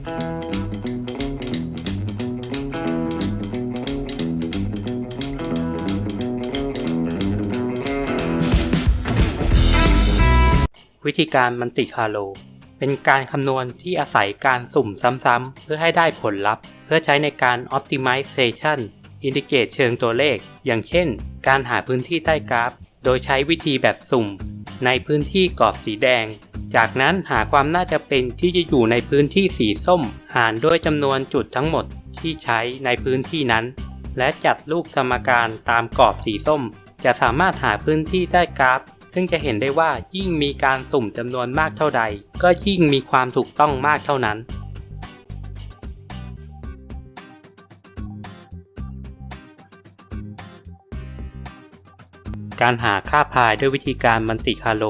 วิธีการมันติคาโล เป็นการคำนวณที่อาศัยการสุ่มซ้ำๆ เพื่อให้ได้ผลลัพธ์ เพื่อใช้ในการ optimization อินดิเกตเชิงตัวเลข อย่างเช่น การหาพื้นที่ใต้กราฟ โดยใช้วิธีแบบสุ่ม ในพื้นที่กรอบสีแดง จากนั้นหาความน่าจะเป็นที่จะอยู่ในพื้นที่สีส้ม หารด้วยจำนวนจุดทั้งหมดที่ใช้ในพื้นที่นั้น และจัดรูปสมการตามกรอบสีส้ม จะสามารถหาพื้นที่ใต้กราฟ ซึ่งจะเห็นได้ว่ายิ่งมีการสุ่มจำนวนมากเท่าใด ก็ยิ่งมีความถูกต้องมากเท่านั้นการหาค่าพายด้วยวิธีการมันติคาโล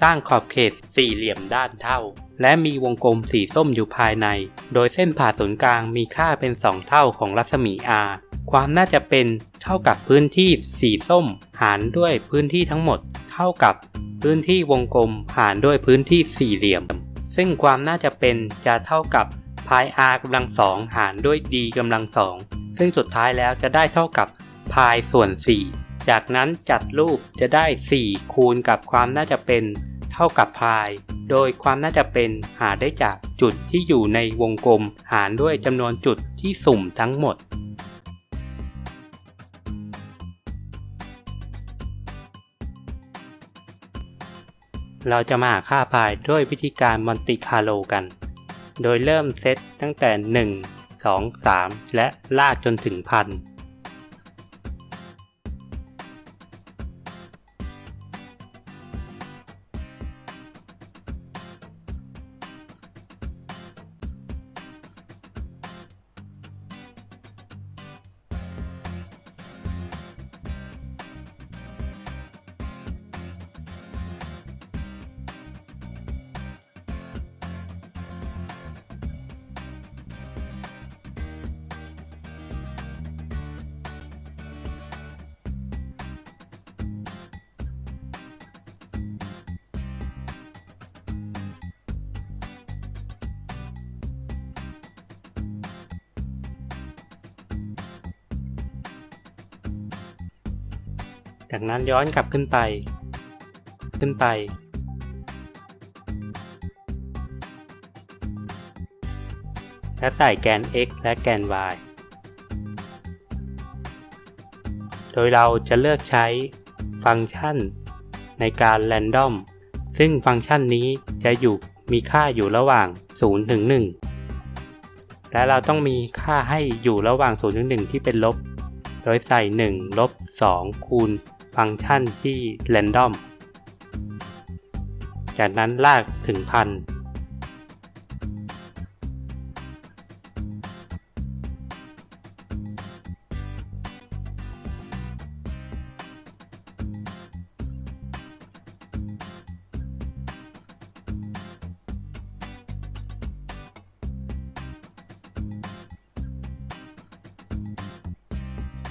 สร้างขอบเขตสี่เหลี่ยมด้านเท่า และมีวงกลมสีส้มอยู่ภายใน โดยเส้นผ่าศูนย์กลางมีค่าเป็น 2 เท่าของรัศมี r ความน่าจะเป็นเท่ากับพื้นที่สีส้ม หารด้วยพื้นที่ทั้งหมด เท่ากับพื้นที่วงกลมหารด้วยพื้นที่สี่เหลี่ยม ซึ่งความน่าจะเป็นจะเท่ากับพาย r กำลังสองหารด้วย d กำลังสองซึ่งสุดท้ายแล้วจะได้เท่ากับพายส่วน4 จากนั้นจัดรูปจะได้ 4 คูณกับความน่าจะเป็น เท่ากับพาย โดยความน่าจะเป็นหาได้จากจุดที่อยู่ในวงกลมหารด้วยจำนวนจุดที่สุ่มทั้งหมดเราจะมาหาค่าพายด้วยวิธีการมอนติคาโลกัน โดยเริ่มเซตตั้งแต่ 1 2 3 และลากจนถึงพัน จากนั้นย้อนกลับขึ้นไป ขึ้นไป และใส่แกน x และแกน y โดยเราจะเลือกใช้ฟังก์ชันในการ random ซึ่งฟังก์ชันนี้จะอยู่มีค่าอยู่ระหว่าง 0 ถึง 1 และเราต้องมีค่าให้อยู่ระหว่าง 0 ถึง 1 ที่เป็นลบ โดยใส่ 1 ลบ 2 คูณ ฟังก์ชันที่ random จากนั้นลากถึงพัน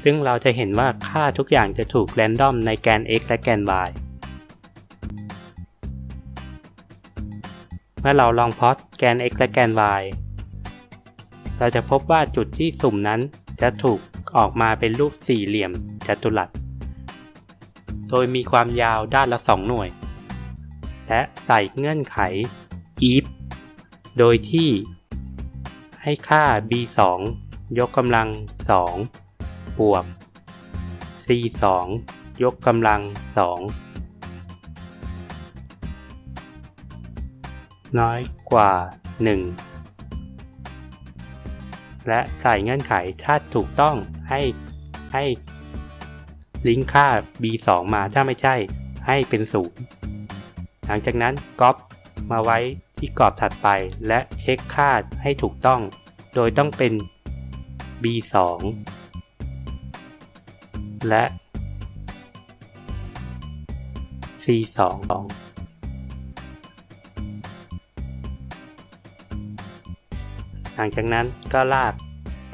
ซึ่งเราจะเห็นว่าค่าทุกอย่างจะถูก random ในแกน x และแกน y เมื่อเราลองพลอตแกน x และแกน y เราจะพบว่าจุดที่สุ่มนั้นจะถูกออกมาเป็นรูปสี่เหลี่ยมจัตุรัส โดยมีความยาวด้านละ 2 หน่วย และใส่เงื่อนไข if โดยที่ให้ค่า b 2ยกกำลัง 2 บวก c 2ยกกำลัง2น้อยกว่า 1 และใส่เงื่อนไขถ้าถูกต้องให้ให้ลิงก์ค่า b 2 มาถ้าไม่ใช่ให้เป็น 0 หลังจากนั้นก๊อปมาไว้ที่กรอบถัดไปและเช็คค่าให้ถูกต้อง โดยต้องเป็น b 2 และ c 2 หลังจากนั้นก็ลาก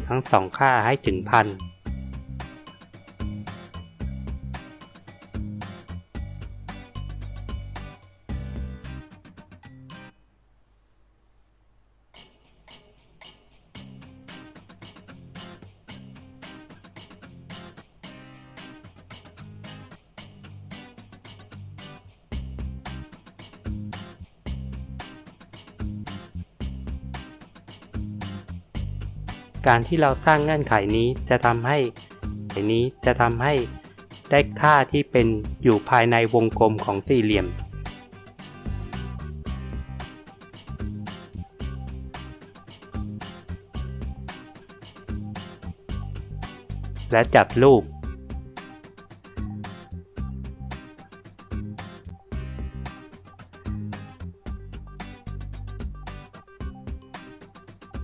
ทั้งสองค่าให้ถึงพัน การที่เราสร้างเงื่อนไขนี้จะทำให้ไขนี้จะทำให้ได้ค่าที่เป็นอยู่ภายในวงกลมของสี่เหลี่ยม และจัดรูป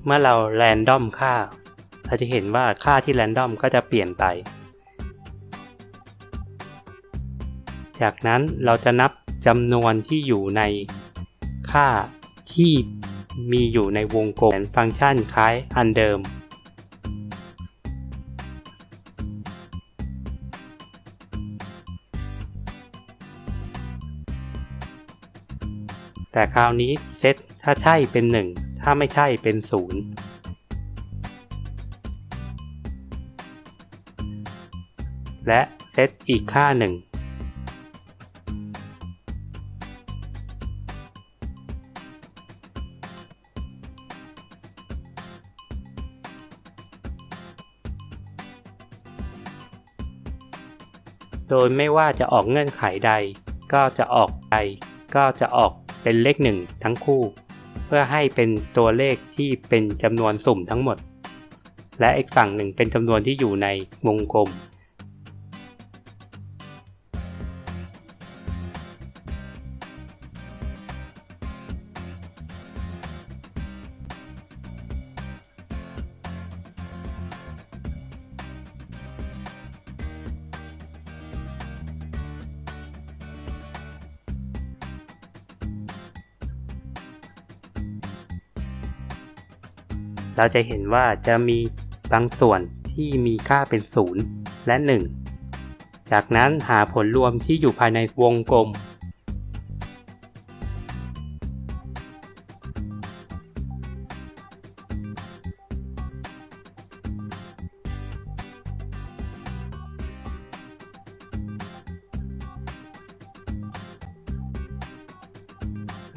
เมื่อเราแรนดอมค่า เราจะเห็นว่าค่าที่แรนดอมก็จะเปลี่ยนไป จากนั้นเราจะนับจำนวนที่อยู่ในค่าที่มีอยู่ในวงกลมฟังก์ชันคล้ายอันเดิม แต่คราวนี้เซตถ้าใช่เป็น 1 ถ้าไม่ใช่เป็น 0 และเซตอีกค่าหนึ่ง โดยไม่ว่าจะออกเงื่อนไขใด ก็จะออกใด ก็จะออกเป็นเลขหนึ่งทั้งคู่ เพื่อให้เป็นตัวเลขที่เป็นจำนวนสุ่มทั้งหมด และอีกฝั่งหนึ่งเป็นจำนวนที่อยู่ในวงกลม เราจะเห็นว่าจะมีบางส่วนที่มีค่าเป็น 0 และ 1 จากนั้นหาผลรวมที่อยู่ภายในวงกลม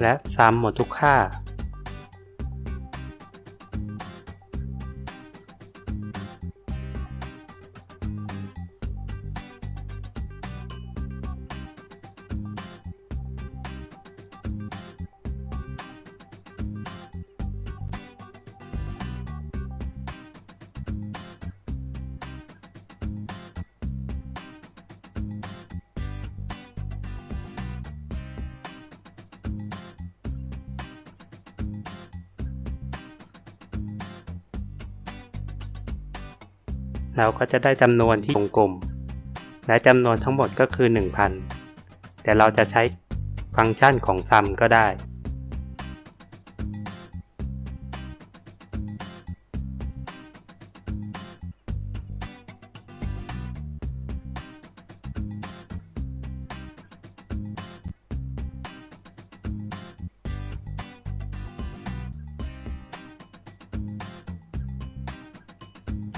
และซ้ำหมดทุกค่า เราก็จะได้จำนวนที่วงกลม และจำนวนทั้งหมดก็คือ 1000 แต่เราจะใช้ฟังก์ชันของ sum ก็ได้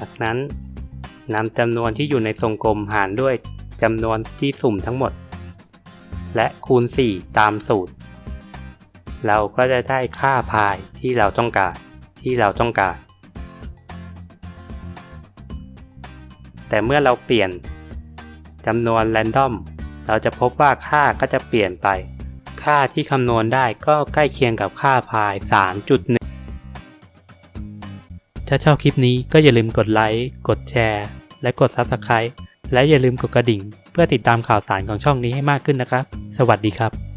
จากนั้น นำจำนวนที่อยู่ในทรงกลมหารด้วยจำนวนที่สุ่มทั้งหมด และคูณ 4 ตามสูตร เราก็จะได้ค่าพายที่เราต้องการที่เราต้องการ แต่เมื่อเราเปลี่ยนจำนวนแรนดอมเราจะพบว่าค่าก็จะเปลี่ยนไป ค่าที่คำนวณได้ก็ใกล้เคียงกับค่าพาย 3.1 ถ้าชอบคลิปนี้ก็อย่าลืมกดไลค์กดแชร์ และกด Subscribe และอย่าลืมกดกระดิ่ง เพื่อติดตามข่าวสารของช่องนี้ให้มากขึ้นนะครับ สวัสดีครับ